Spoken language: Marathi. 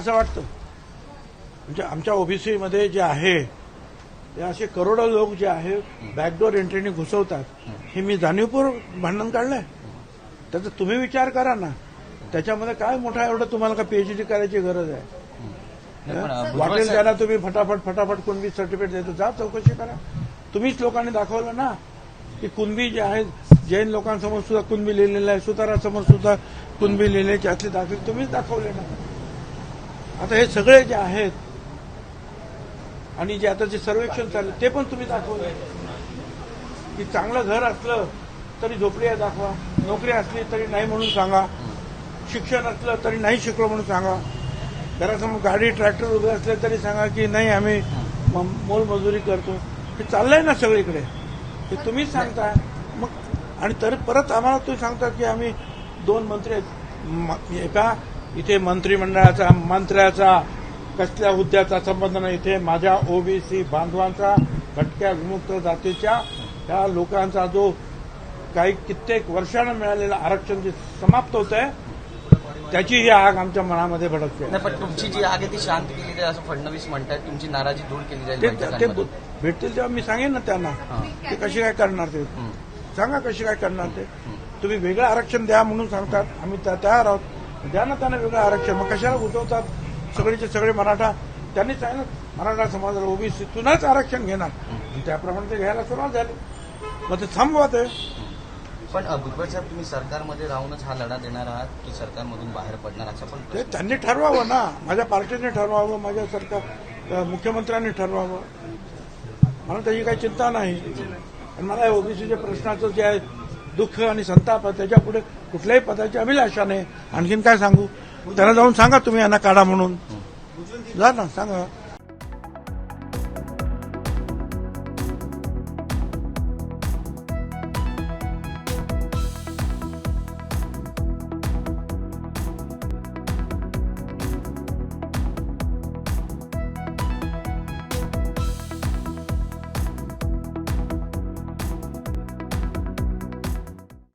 असं वाटतं. म्हणजे आमच्या ओबीसीमध्ये जे आहे ते असे करोडो लोक जे आहे बॅकडोर एंट्रीने घुसवतात. हे मी जाणीवपूर्वक भांडण काढलंय. त्याचा तुम्ही विचार करा ना. त्याच्यामध्ये काय मोठा एवढं तुम्हाला का पीएचडी करायची गरज आहे? वाटेल त्याला तुम्ही फटाफट फटाफट कुणबी सर्टिफिकेट देतो. जा चौकशी करा. तुम्हीच लोकांनी दाखवलं ना की कुणबी जे आहेत जैन लोकांसमोर सुद्धा कुणबी लिहिलेलं आहे सुतारासमोर सुद्धा कुणबी लिहिल्याची असली दाखले तुम्हीच दाखवले ना. आता हे सगळे जे आहेत आणि जे आता जे सर्वेक्षण चाललं ते पण तुम्ही दाखवले की चांगलं घर असलं तरी झोपड्या दाखवा नोकरी असली तरी नाही म्हणून सांगा शिक्षण असलं तरी नाही शिकलो म्हणून सांगा घरासमोर गाडी ट्रॅक्टर उभे असले तरी सांगा की नाही आम्ही मोलमजुरी करतो. हे चाललंय ना सगळीकडे. हे तुम्हीच सांगताय मग आणि तर परत आम्हाला तुम्ही सांगता की आम्ही दोन मंत्री आहेत. एका इथे मंत्रिमंडळाचा मंत्र्याचा कसल्या हुद्द्याचा संबंध नाही. इथे माझ्या ओबीसी बांधवांचा भटक्या विमुक्त जातीच्या त्या लोकांचा जो काही कित्येक वर्षानं मिळालेलं आरक्षण जे समाप्त होत आहे त्याची ही आग आमच्या मनामध्ये भडकते. नाही पण तुमची जी आग आहे ती शांत केली जाईल असं फडणवीस म्हणतात तुमची नाराजी दूर केली जाईल ते भेटतील तेव्हा मी सांगेन ना त्यांना. ते कशी काय करणार ते? हं. सांगा कशी काय करणार ते. तुम्ही वेगळं आरक्षण द्या म्हणून सांगतात. आम्ही त्या तयार आहोत. द्या ना त्यांना वेगळं आरक्षण. मग कशाला गुंतवतात सगळेचे सगळे मराठा? त्यांनी सांगितलं मराठा समाजाला ओबीसीतूनच आरक्षण घेणार. त्याप्रमाणे ते घ्यायला सुरुवात झाली. मग ते थांबवा ते पण भुजबळ साहेब तुम्ही सरकारमध्ये राहूनच हा लढा देणार आहात की सरकारमधून बाहेर पडणार? असं पण ते त्यांनी ठरवावं ना. माझ्या पार्टीने ठरवावं माझ्या सरकार मुख्यमंत्र्यांनी ठरवावं. मला त्याची काही चिंता नाही. आणि मला ओबीसीच्या प्रश्नाचं जे आहे दुःख आणि संताप त्याच्या पुढे कुठल्याही पदाची अभिलाषा नाही. आणखीन काय सांगू? त्यांना जाऊन सांगा तुम्ही यांना काढा म्हणून. जा ना सांगा.